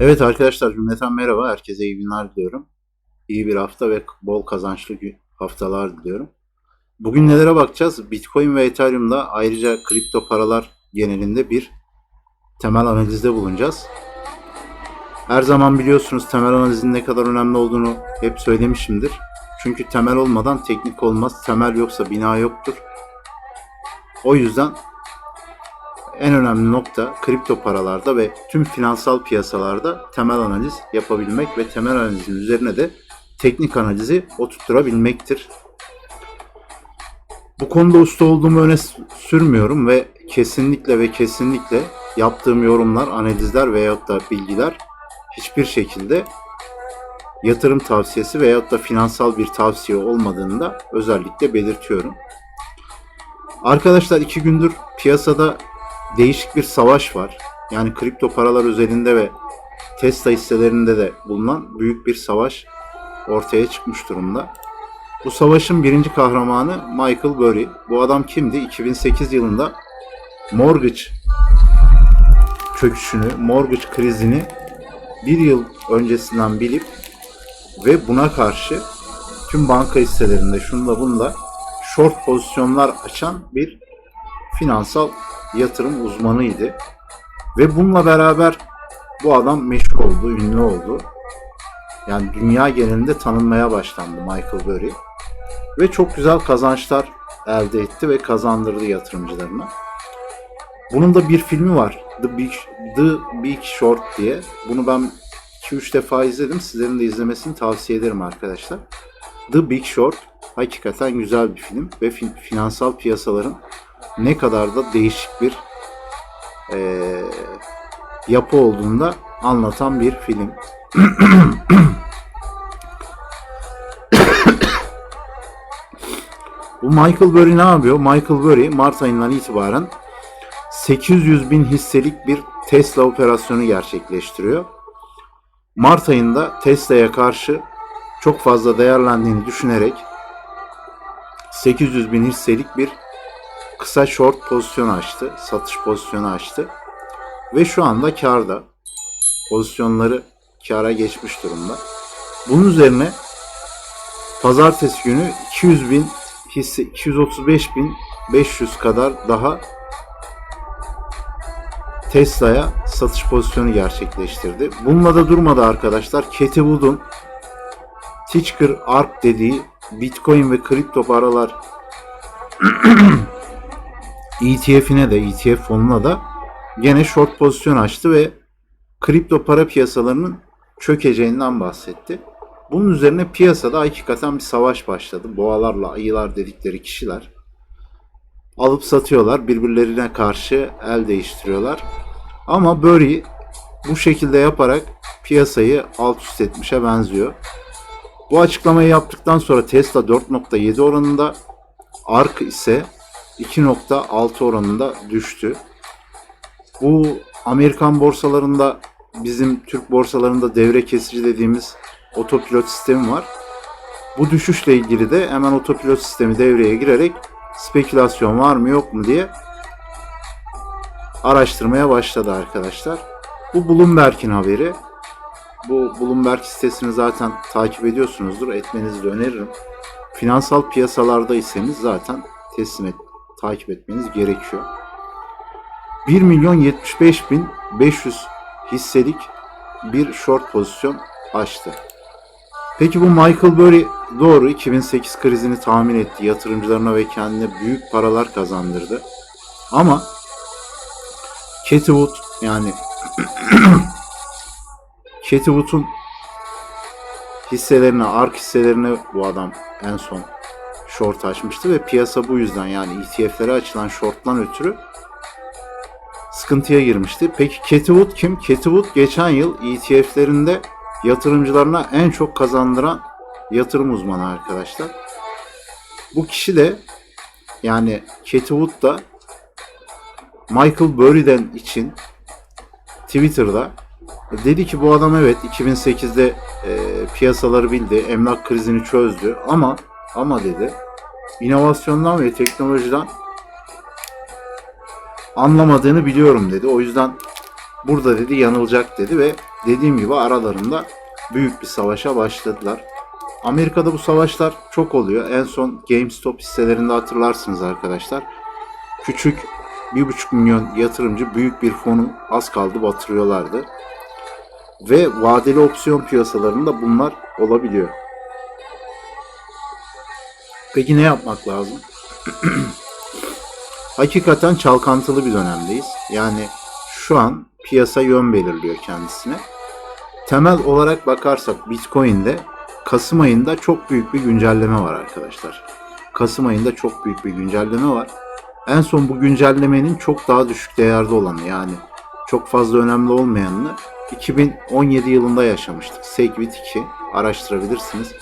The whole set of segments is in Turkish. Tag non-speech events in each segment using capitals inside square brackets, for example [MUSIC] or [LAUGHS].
Evet arkadaşlar cümleten merhaba. Herkese iyi günler diliyorum. İyi bir hafta ve bol kazançlı haftalar diliyorum. Bugün nelere bakacağız? Bitcoin ve Ethereum'da ayrıca kripto paralar genelinde bir temel analizde bulunacağız. Her zaman biliyorsunuz temel analizin ne kadar önemli olduğunu hep söylemişimdir. Çünkü temel olmadan teknik olmaz. Temel yoksa bina yoktur. O yüzden en önemli nokta kripto paralarda ve tüm finansal piyasalarda temel analiz yapabilmek ve temel analizin üzerine de teknik analizi oturtturabilmektir. Bu konuda usta olduğumu öne sürmüyorum ve kesinlikle ve kesinlikle yaptığım yorumlar, analizler veyahut da bilgiler hiçbir şekilde yatırım tavsiyesi veyahut da finansal bir tavsiye olmadığını da özellikle belirtiyorum. Arkadaşlar iki gündür piyasada değişik bir savaş var. Yani kripto paralar özelinde ve Tesla hisselerinde de bulunan büyük bir savaş ortaya çıkmış durumda. Bu savaşın birinci kahramanı Michael Burry. Bu adam kimdi? 2008 yılında mortgage çöküşünü, mortgage krizini bir yıl öncesinden bilip ve buna karşı tüm banka hisselerinde şunla bunla short pozisyonlar açan bir finansal yatırım uzmanıydı. Ve bununla beraber bu adam meşhur oldu, ünlü oldu. Yani dünya genelinde tanınmaya başlandı Michael Burry. Ve çok güzel kazançlar elde etti ve kazandırdı yatırımcılarına. Bunun da bir filmi var. The Big, The Big Short diye. Bunu ben 2-3 defa izledim. Sizlerin de izlemesini tavsiye ederim arkadaşlar. The Big Short hakikaten güzel bir film ve fin- finansal piyasaların ne kadar da değişik bir eee, yapı olduğunu da anlatan bir film. Bu Michael Burry ne yapıyor? Michael Burry Mart ayından itibaren 800 bin hisselik bir Tesla operasyonu gerçekleştiriyor. Mart ayında Tesla'ya karşı çok fazla değerlendiğini düşünerek 800 bin hisselik bir kısa short pozisyon açtı. Satış pozisyonu açtı. Ve şu anda karda. Pozisyonları kara geçmiş durumda. Bunun üzerine pazartesi günü 200 bin hisse 235 bin 500 kadar daha Tesla'ya satış pozisyonu gerçekleştirdi. Bununla da durmadı arkadaşlar. Cathie Wood'un Titchker Arc dediği Bitcoin ve kripto paralar [CLEARS THROAT] ETF'ine de ETF fonuna da gene short pozisyon açtı ve kripto para piyasalarının çökeceğinden bahsetti. Bunun üzerine piyasada hakikaten bir savaş başladı. Boğalarla ayılar dedikleri kişiler alıp satıyorlar. Birbirlerine karşı el değiştiriyorlar. Ama Burry bu şekilde yaparak piyasayı alt üst etmişe benziyor. Bu açıklamayı yaptıktan sonra Tesla 4.7 oranında, ARK ise 2.6 oranında düştü. Bu Amerikan borsalarında bizim Türk borsalarında devre kesici dediğimiz otopilot sistemi var. Bu düşüşle ilgili de hemen otopilot sistemi devreye girerek spekülasyon var mı yok mu diye araştırmaya başladı arkadaşlar. Bu Bloomberg'in haberi. Bu Bloomberg sitesini zaten takip ediyorsunuzdur. Etmenizi de öneririm. Finansal piyasalardaysanız zaten teslim et, takip etmeniz gerekiyor. 1 milyon 75 bin 500 hisselik bir short pozisyon açtı. Peki bu Michael Burry doğru 2008 krizini tahmin etti. Yatırımcılarına ve kendine büyük paralar kazandırdı. Ama Cathie Wood yani [CLEARS THROAT] Cathie Wood'un hisselerine, ARK hisselerine bu adam en son short açmıştı ve piyasa bu yüzden yani ETF'lere açılan shorttan ötürü sıkıntıya girmişti. Peki Cathie Wood kim? Cathie Wood geçen yıl ETF'lerinde yatırımcılarına en çok kazandıran yatırım uzmanı arkadaşlar. Bu kişi de yani Cathie Wood da Michael Burry'den için Twitter'da dedi ki bu adam evet 2008'de e, piyasaları bildi, emlak krizini çözdü ama ama dedi inovasyondan ve teknolojiden anlamadığını biliyorum dedi. O yüzden Burada dedi yanılacak dedi ve dediğim gibi aralarında büyük bir savaşa başladılar. Amerika'da bu savaşlar çok oluyor. En son GameStop hisselerinde hatırlarsınız arkadaşlar. Küçük 1,5 milyon yatırımcı büyük bir fonu az kaldı batırıyorlardı. Ve vadeli opsiyon piyasalarında bunlar olabiliyor. Peki ne yapmak lazım? [CLEARS THROAT] Hakikaten çalkantılı bir dönemdeyiz. Yani şu an piyasa yön belirliyor kendisine. Temel olarak bakarsak Bitcoin'de Kasım ayında çok büyük bir güncelleme var arkadaşlar. Kasım ayında çok büyük bir güncelleme var. En son bu güncellemenin çok daha düşük değerde olanı yani çok fazla önemli olmayanını 2017 yılında yaşamıştık. Segwit 2 araştırabilirsiniz.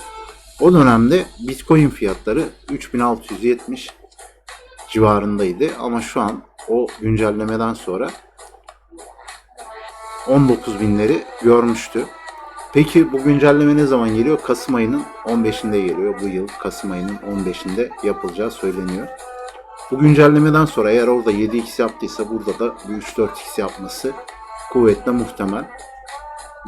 O dönemde Bitcoin fiyatları 3670 civarındaydı ama şu an o güncellemeden sonra 19 binleri görmüştü. Peki bu güncelleme ne zaman geliyor? Kasım ayının 15'inde geliyor. Bu yıl Kasım ayının 15'inde yapılacağı söyleniyor. Bu güncellemeden sonra eğer orada 7x yaptıysa burada da bir 3-4x yapması kuvvetle muhtemel.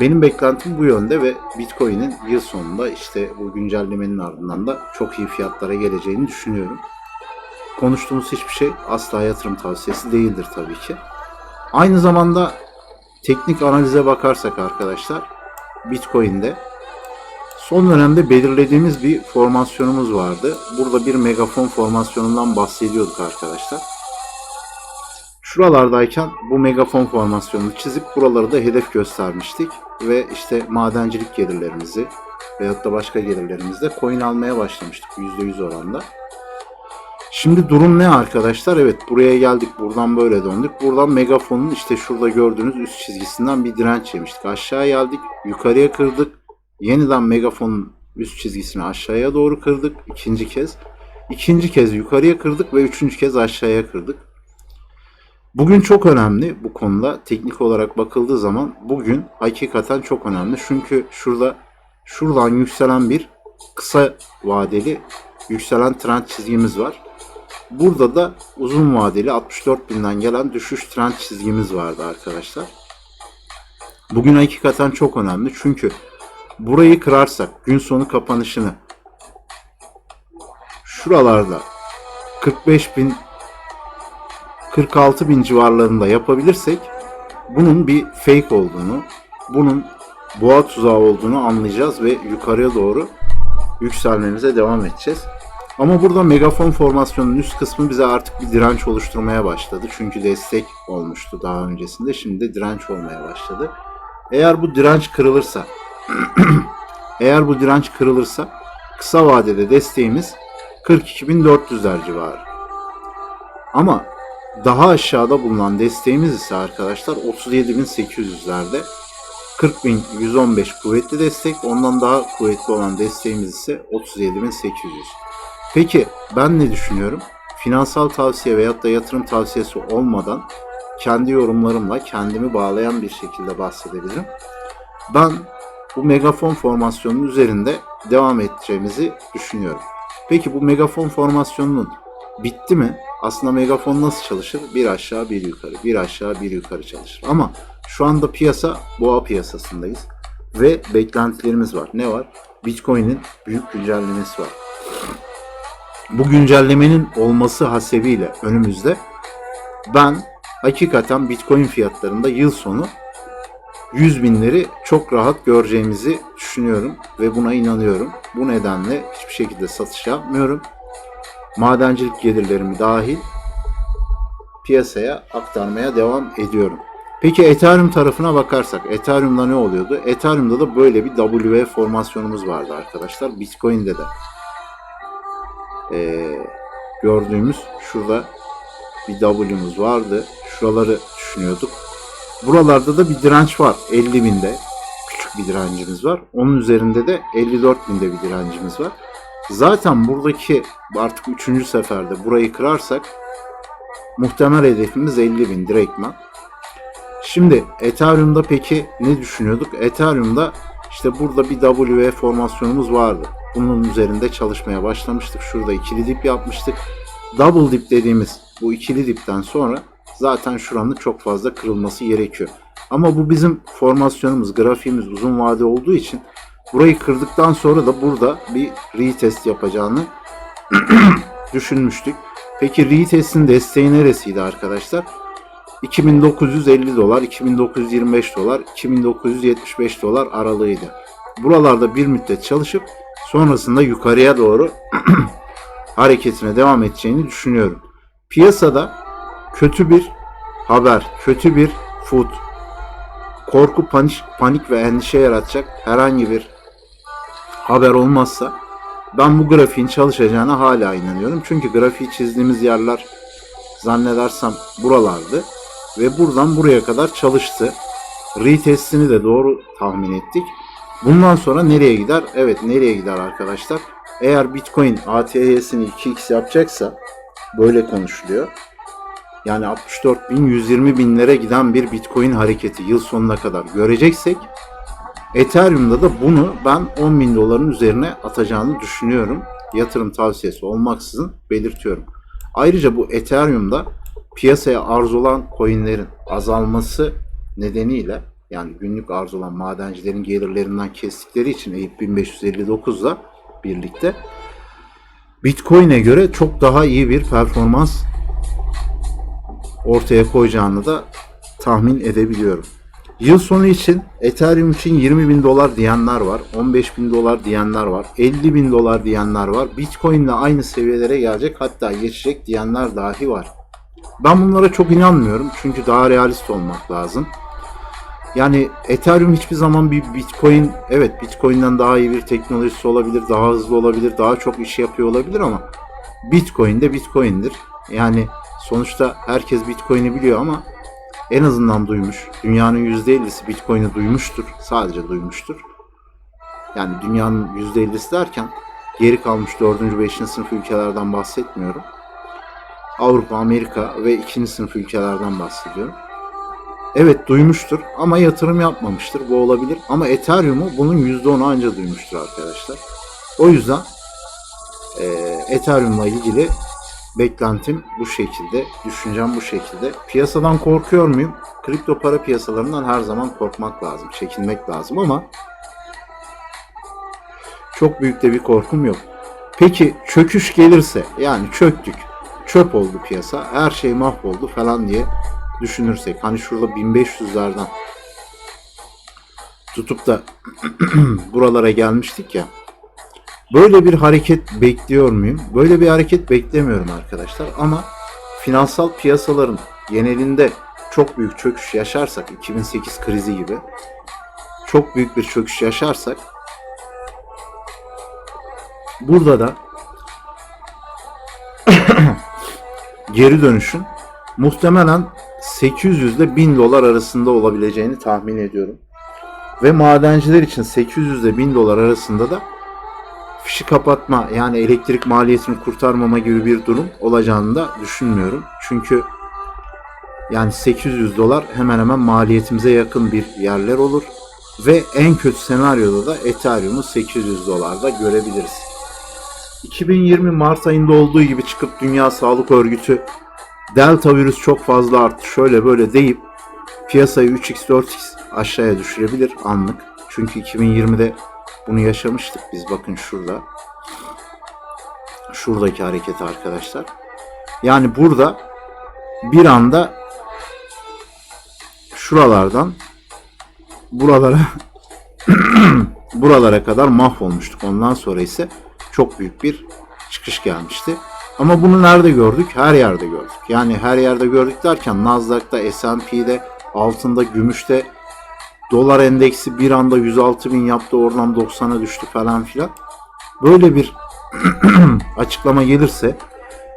Benim beklentim bu yönde ve Bitcoin'in yıl sonunda işte bu güncellemenin ardından da çok iyi fiyatlara geleceğini düşünüyorum. Konuştuğumuz hiçbir şey asla yatırım tavsiyesi değildir tabii ki. Aynı zamanda teknik analize bakarsak arkadaşlar Bitcoin'de son dönemde belirlediğimiz bir formasyonumuz vardı. Burada bir megafon formasyonundan bahsediyorduk arkadaşlar. Şuralardayken bu megafon formasyonunu çizip buraları da hedef göstermiştik. Ve işte madencilik gelirlerimizi veyahut da başka gelirlerimizde coin almaya başlamıştık %100 oranda. Şimdi durum ne arkadaşlar? Evet buraya geldik. Buradan böyle döndük. Buradan megafonun işte şurada gördüğünüz üst çizgisinden bir direnç yemiştik. Aşağı geldik. Yukarıya kırdık. Yeniden megafonun üst çizgisini aşağıya doğru kırdık. ikinci kez. İkinci kez yukarıya kırdık ve üçüncü kez aşağıya kırdık. Bugün çok önemli bu konuda. Teknik olarak bakıldığı zaman bugün hakikaten çok önemli. Çünkü şurada şuradan yükselen bir kısa vadeli yükselen trend çizgimiz var. Burada da uzun vadeli 64 binden gelen düşüş trend çizgimiz vardı arkadaşlar. Bugün hakikaten çok önemli çünkü burayı kırarsak gün sonu kapanışını şuralarda 45 bin 46 bin civarlarında yapabilirsek bunun bir fake olduğunu, bunun boğa tuzağı olduğunu anlayacağız ve yukarıya doğru yükselmemize devam edeceğiz. Ama burada megafon formasyonunun üst kısmı bize artık bir direnç oluşturmaya başladı. Çünkü destek olmuştu daha öncesinde. Şimdi de direnç olmaya başladı. Eğer bu direnç kırılırsa [CLEARS THROAT] eğer bu direnç kırılırsa kısa vadede desteğimiz 42.400'ler civarı. Ama daha aşağıda bulunan desteğimiz ise arkadaşlar 37.800'lerde 40.115 kuvvetli destek. Ondan daha kuvvetli olan desteğimiz ise 37.800. Peki ben ne düşünüyorum? Finansal tavsiye veyahut da yatırım tavsiyesi olmadan kendi yorumlarımla kendimi bağlayan bir şekilde bahsedebilirim. Ben bu megafon formasyonunun üzerinde devam edeceğimizi düşünüyorum. Peki bu megafon formasyonunun bitti mi? Aslında megafon nasıl çalışır? Bir aşağı bir yukarı, bir aşağı bir yukarı çalışır. Ama şu anda piyasa boğa piyasasındayız ve beklentilerimiz var. Ne var? Bitcoin'in büyük güncellemesi var. Bu güncellemenin olması hasebiyle önümüzde ben hakikaten Bitcoin fiyatlarında yıl sonu 100 binleri çok rahat göreceğimizi düşünüyorum ve buna inanıyorum. Bu nedenle hiçbir şekilde satış yapmıyorum. Madencilik gelirlerimi dahil piyasaya aktarmaya devam ediyorum. Peki Ethereum tarafına bakarsak Ethereum'da ne oluyordu? Ethereum'da da böyle bir W formasyonumuz vardı arkadaşlar. Bitcoin'de de ee, gördüğümüz şurada bir W'muz vardı. Şuraları düşünüyorduk. Buralarda da bir direnç var. 50 binde küçük bir direncimiz var. Onun üzerinde de 54 binde bir direncimiz var. Zaten buradaki artık üçüncü seferde burayı kırarsak muhtemel hedefimiz 50 bin direktman. Şimdi Ethereum'da peki ne düşünüyorduk? Ethereum'da işte burada bir W formasyonumuz vardı. Bunun üzerinde çalışmaya başlamıştık. Şurada ikili dip yapmıştık. Double dip dediğimiz bu ikili dipten sonra zaten şuranın çok fazla kırılması gerekiyor. Ama bu bizim formasyonumuz, grafiğimiz uzun vade olduğu için burayı kırdıktan sonra da burada bir retest yapacağını [CLEARS THROAT] düşünmüştük. Peki retest'in desteği neresiydi arkadaşlar? 2950 dolar, 2925 dolar, 2975 dolar aralığıydı. Buralarda bir müddet çalışıp sonrasında yukarıya doğru [CLEARS THROAT] hareketine devam edeceğini düşünüyorum. Piyasada kötü bir haber, kötü bir food, korku, panik, panik ve endişe yaratacak herhangi bir haber olmazsa ben bu grafiğin çalışacağına hala inanıyorum. Çünkü grafiği çizdiğimiz yerler zannedersem buralardı ve buradan buraya kadar çalıştı. Retestini de doğru tahmin ettik. Bundan sonra nereye gider? Evet nereye gider arkadaşlar? Eğer Bitcoin ATH'sini 2x yapacaksa böyle konuşuluyor. Yani 64 bin 120 binlere giden bir Bitcoin hareketi yıl sonuna kadar göreceksek Ethereum'da da bunu ben 10 bin doların üzerine atacağını düşünüyorum. Yatırım tavsiyesi olmaksızın belirtiyorum. Ayrıca bu Ethereum'da piyasaya arz olan coinlerin azalması nedeniyle yani günlük arz olan madencilerin gelirlerinden kestikleri için EIP 1559'la birlikte Bitcoin'e göre çok daha iyi bir performans ortaya koyacağını da tahmin edebiliyorum. Yıl sonu için Ethereum için 20 bin dolar diyenler var, 15 bin dolar diyenler var, 50 bin dolar diyenler var. Bitcoin ile aynı seviyelere gelecek hatta geçecek diyenler dahi var. Ben bunlara çok inanmıyorum çünkü daha realist olmak lazım. Yani Ethereum hiçbir zaman bir Bitcoin, evet Bitcoin'den daha iyi bir teknolojisi olabilir, daha hızlı olabilir, daha çok iş yapıyor olabilir ama Bitcoin de Bitcoin'dir. Yani sonuçta herkes Bitcoin'i biliyor ama en azından duymuş. Dünyanın %50'si Bitcoin'i duymuştur. Sadece duymuştur. Yani dünyanın %50'si derken geri kalmış 4. 5. sınıf ülkelerden bahsetmiyorum. Avrupa, Amerika ve 2. sınıf ülkelerden bahsediyorum. Evet duymuştur ama yatırım yapmamıştır. Bu olabilir. Ama Ethereum'u bunun %10'u anca duymuştur arkadaşlar. O yüzden e, Ethereum'la ilgili beklentim bu şekilde, düşüncem bu şekilde. Piyasadan korkuyor muyum? Kripto para piyasalarından her zaman korkmak lazım, çekinmek lazım ama çok büyük de bir korkum yok. Peki çöküş gelirse yani çöktük, çöp oldu piyasa, her şey mahvoldu falan diye düşünürsek hani şurada 1500'lerden tutup da [CLEARS THROAT] buralara gelmiştik ya. Böyle bir hareket bekliyor muyum? Böyle bir hareket beklemiyorum arkadaşlar ama finansal piyasaların genelinde çok büyük çöküş yaşarsak 2008 krizi gibi çok büyük bir çöküş yaşarsak burada da [COUGHS] geri dönüşün muhtemelen 800 ile 1000 dolar arasında olabileceğini tahmin ediyorum. Ve madenciler için 800 ile 1000 dolar arasında da fişi kapatma yani elektrik maliyetini kurtarmama gibi bir durum olacağını da düşünmüyorum. Çünkü yani 800 dolar hemen hemen maliyetimize yakın bir yerler olur. Ve en kötü senaryoda da Ethereum'u 800 dolarda görebiliriz. 2020 Mart ayında olduğu gibi çıkıp Dünya Sağlık Örgütü Delta virüs çok fazla arttı şöyle böyle deyip piyasayı 3x 4x aşağıya düşürebilir anlık. Çünkü 2020'de bunu yaşamıştık biz bakın şurada. Şuradaki hareket arkadaşlar. Yani burada bir anda şuralardan buralara [COUGHS] buralara kadar mahvolmuştuk. Ondan sonra ise çok büyük bir çıkış gelmişti. Ama bunu nerede gördük? Her yerde gördük. Yani her yerde gördük derken Nasdaq'ta, S&P'de, altında, gümüşte dolar endeksi bir anda 106 bin yaptı oradan 90'a düştü falan filan. Böyle bir [CLEARS THROAT] açıklama gelirse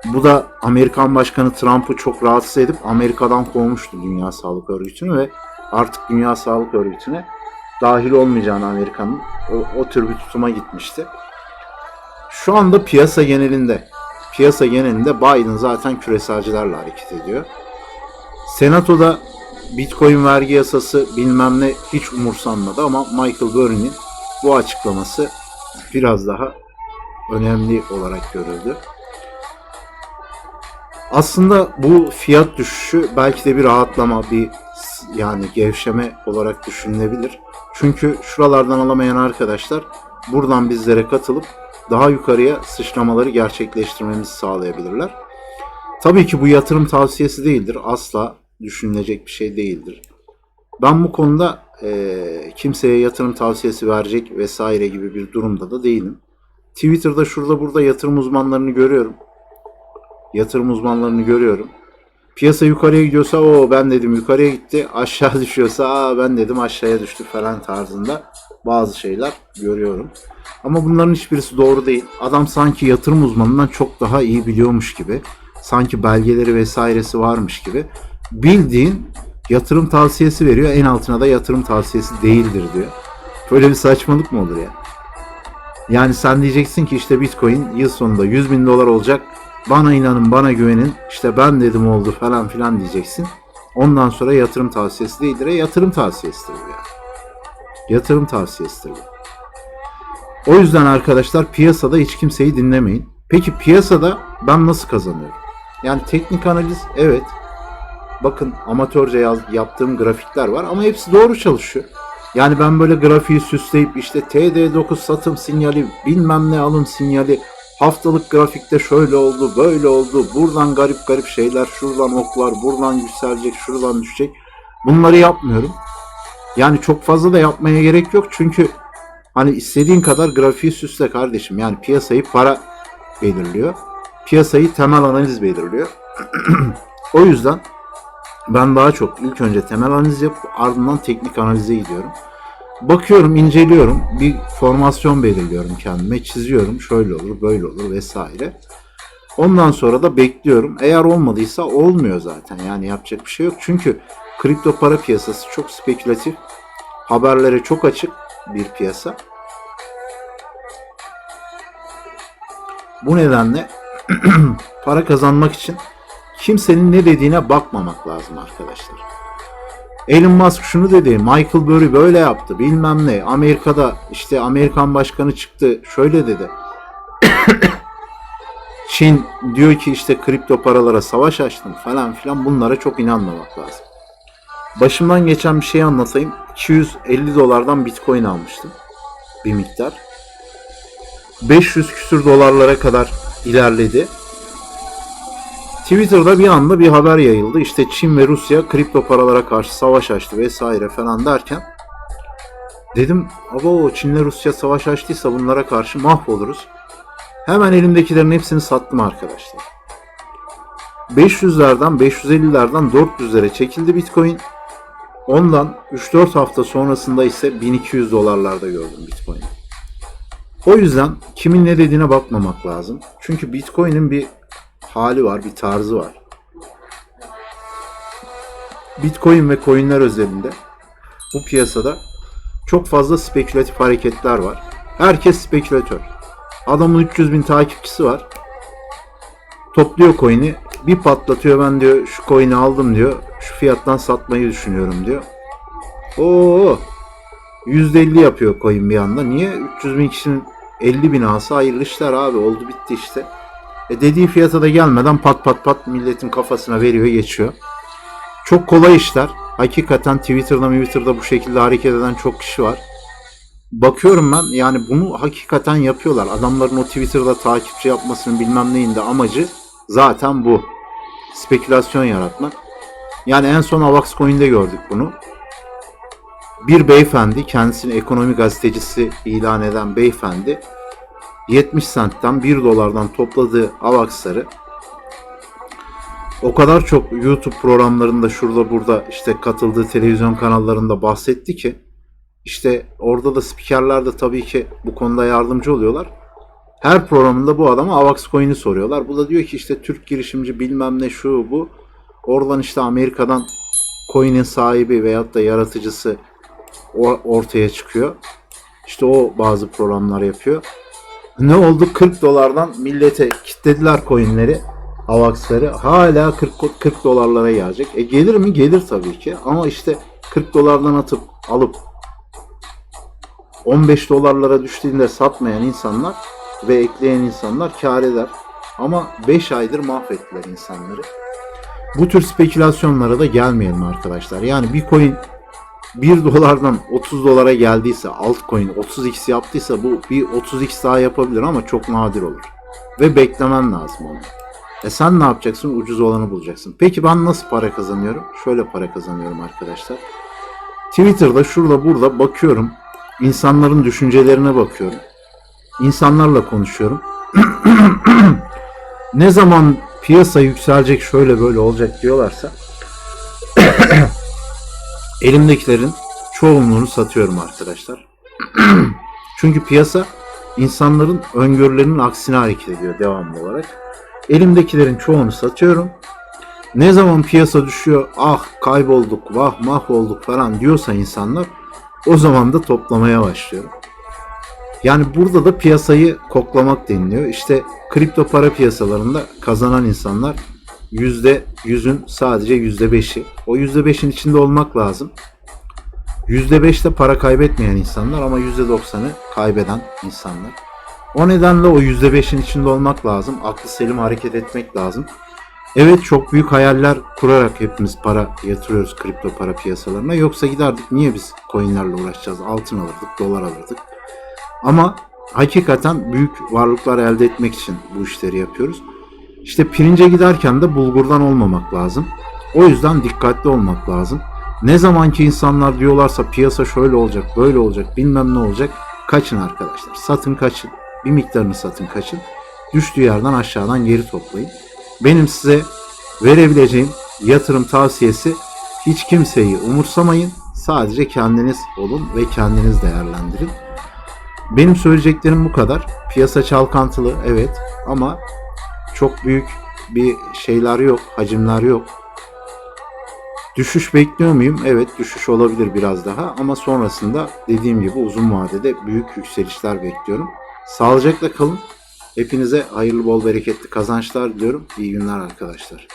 bu da Amerikan Başkanı Trump'ı çok rahatsız edip Amerika'dan kovmuştu Dünya Sağlık Örgütü'nü ve artık Dünya Sağlık Örgütü'ne dahil olmayacağını Amerika'nın o, o tür bir tutuma gitmişti. Şu anda piyasa genelinde piyasa genelinde Biden zaten küreselcilerle hareket ediyor. Senatoda Bitcoin vergi yasası bilmem ne hiç umursanmadı ama Michael Burry'nin bu açıklaması biraz daha önemli olarak görüldü. Aslında bu fiyat düşüşü belki de bir rahatlama, bir yani gevşeme olarak düşünülebilir. Çünkü şuralardan alamayan arkadaşlar buradan bizlere katılıp daha yukarıya sıçramaları gerçekleştirmemizi sağlayabilirler. Tabii ki bu yatırım tavsiyesi değildir. Asla düşünülecek bir şey değildir. Ben bu konuda eee, kimseye yatırım tavsiyesi verecek vesaire gibi bir durumda da değilim. Twitter'da şurada burada yatırım uzmanlarını görüyorum. Yatırım uzmanlarını görüyorum. Piyasa yukarıya gidiyorsa o ben dedim yukarıya gitti. Aşağı [LAUGHS] düşüyorsa aa ben dedim aşağıya düştü falan tarzında bazı şeyler görüyorum. Ama bunların hiçbirisi doğru değil. Adam sanki yatırım uzmanından çok daha iyi biliyormuş gibi. Sanki belgeleri vesairesi varmış gibi. Bildiğin yatırım tavsiyesi veriyor. En altına da yatırım tavsiyesi değildir diyor. Böyle bir saçmalık mı olur ya? Yani sen diyeceksin ki işte Bitcoin yıl sonunda 100 bin dolar olacak. Bana inanın bana güvenin. İşte ben dedim oldu falan filan diyeceksin. Ondan sonra yatırım tavsiyesi değildir. E, yatırım tavsiyesidir bu yani. Yatırım tavsiyesidir bu. O yüzden arkadaşlar piyasada hiç kimseyi dinlemeyin. Peki piyasada ben nasıl kazanıyorum? Yani teknik analiz evet. Bakın amatörce yaz, yaptığım grafikler var ama hepsi doğru çalışıyor. Yani ben böyle grafiği süsleyip işte TD9 satım sinyali bilmem ne alım sinyali haftalık grafikte şöyle oldu böyle oldu buradan garip garip şeyler şuradan oklar buradan yükselecek şuradan düşecek bunları yapmıyorum. Yani çok fazla da yapmaya gerek yok çünkü hani istediğin kadar grafiği süsle kardeşim yani piyasayı para belirliyor. Piyasayı temel analiz belirliyor. [CLEARS THROAT] o yüzden ben daha çok ilk önce temel analiz yapıp ardından teknik analize gidiyorum. Bakıyorum, inceliyorum. Bir formasyon belirliyorum kendime. Çiziyorum. Şöyle olur, böyle olur vesaire. Ondan sonra da bekliyorum. Eğer olmadıysa olmuyor zaten. Yani yapacak bir şey yok. Çünkü kripto para piyasası çok spekülatif. Haberlere çok açık bir piyasa. Bu nedenle [CLEARS THROAT] para kazanmak için kimsenin ne dediğine bakmamak lazım arkadaşlar. Elon Musk şunu dedi, Michael Burry böyle yaptı, bilmem ne. Amerika'da işte Amerikan başkanı çıktı, şöyle dedi. [COUGHS] Çin diyor ki işte kripto paralara savaş açtım falan filan bunlara çok inanmamak lazım. Başımdan geçen bir şey anlatayım. 250 dolardan bitcoin almıştım bir miktar. 500 küsür dolarlara kadar ilerledi. Twitter'da bir anda bir haber yayıldı. İşte Çin ve Rusya kripto paralara karşı savaş açtı vesaire falan derken dedim abo Çin'le Rusya savaş açtıysa bunlara karşı mahvoluruz. Hemen elimdekilerin hepsini sattım arkadaşlar. 500'lerden 550'lerden 400'lere çekildi Bitcoin. Ondan 3-4 hafta sonrasında ise 1200 dolarlarda gördüm Bitcoin'i. O yüzden kimin ne dediğine bakmamak lazım. Çünkü Bitcoin'in bir hali var, bir tarzı var. Bitcoin ve coinler özelinde bu piyasada çok fazla spekülatif hareketler var. Herkes spekülatör. Adamın 300 bin takipçisi var. Topluyor coin'i. Bir patlatıyor ben diyor şu coin'i aldım diyor. Şu fiyattan satmayı düşünüyorum diyor. Oo %50 yapıyor coin bir anda. Niye? 300 bin kişinin 50 bin alsa hayırlı işler abi. Oldu bitti işte. E dediği fiyata da gelmeden pat pat pat milletin kafasına veriyor geçiyor. Çok kolay işler. Hakikaten Twitter'da Twitter'da bu şekilde hareket eden çok kişi var. Bakıyorum ben yani bunu hakikaten yapıyorlar. Adamların o Twitter'da takipçi yapmasının bilmem neyin de amacı zaten bu. Spekülasyon yaratmak. Yani en son Avax Coin'de gördük bunu. Bir beyefendi kendisini ekonomi gazetecisi ilan eden beyefendi 70 centten 1 dolardan topladığı avaksları o kadar çok YouTube programlarında şurada burada işte katıldığı televizyon kanallarında bahsetti ki işte orada da spikerler de tabii ki bu konuda yardımcı oluyorlar. Her programında bu adama Avax Coin'i soruyorlar. Bu da diyor ki işte Türk girişimci bilmem ne şu bu. Oradan işte Amerika'dan coin'in sahibi veyahut da yaratıcısı ortaya çıkıyor. İşte o bazı programlar yapıyor. Ne oldu? 40 dolardan millete kitlediler coinleri, avaksları. Hala 40, 40 dolarlara gelecek. E gelir mi? Gelir tabii ki. Ama işte 40 dolardan atıp alıp 15 dolarlara düştüğünde satmayan insanlar ve ekleyen insanlar kar eder. Ama 5 aydır mahvettiler insanları. Bu tür spekülasyonlara da gelmeyelim arkadaşlar. Yani bir coin 1 dolardan 30 dolara geldiyse altcoin 30x yaptıysa bu bir 30x daha yapabilir ama çok nadir olur. Ve beklemen lazım onu. E sen ne yapacaksın? Ucuz olanı bulacaksın. Peki ben nasıl para kazanıyorum? Şöyle para kazanıyorum arkadaşlar. Twitter'da şurada burada bakıyorum. İnsanların düşüncelerine bakıyorum. İnsanlarla konuşuyorum. [CLEARS THROAT] ne zaman piyasa yükselecek şöyle böyle olacak diyorlarsa [CLEARS THROAT] elimdekilerin çoğunluğunu satıyorum arkadaşlar. [CLEARS THROAT] Çünkü piyasa insanların öngörülerinin aksine hareket ediyor devamlı olarak. Elimdekilerin çoğunu satıyorum. Ne zaman piyasa düşüyor, ah kaybolduk, vah mahvolduk falan diyorsa insanlar o zaman da toplamaya başlıyorum. Yani burada da piyasayı koklamak deniliyor. İşte kripto para piyasalarında kazanan insanlar yüzde yüzün sadece yüzde beşi. O yüzde beşin içinde olmak lazım. Yüzde beşte para kaybetmeyen insanlar ama yüzde doksanı kaybeden insanlar. O nedenle o yüzde beşin içinde olmak lazım. Aklı selim hareket etmek lazım. Evet çok büyük hayaller kurarak hepimiz para yatırıyoruz kripto para piyasalarına. Yoksa giderdik niye biz coinlerle uğraşacağız? Altın alırdık, dolar alırdık. Ama hakikaten büyük varlıklar elde etmek için bu işleri yapıyoruz. İşte pirince giderken de bulgurdan olmamak lazım. O yüzden dikkatli olmak lazım. Ne zamanki insanlar diyorlarsa piyasa şöyle olacak, böyle olacak, bilmem ne olacak. Kaçın arkadaşlar. Satın kaçın. Bir miktarını satın kaçın. Düştüğü yerden aşağıdan geri toplayın. Benim size verebileceğim yatırım tavsiyesi hiç kimseyi umursamayın. Sadece kendiniz olun ve kendiniz değerlendirin. Benim söyleyeceklerim bu kadar. Piyasa çalkantılı evet ama çok büyük bir şeyler yok, hacimler yok. Düşüş bekliyor muyum? Evet düşüş olabilir biraz daha ama sonrasında dediğim gibi uzun vadede büyük yükselişler bekliyorum. Sağlıcakla kalın. Hepinize hayırlı bol bereketli kazançlar diliyorum. İyi günler arkadaşlar.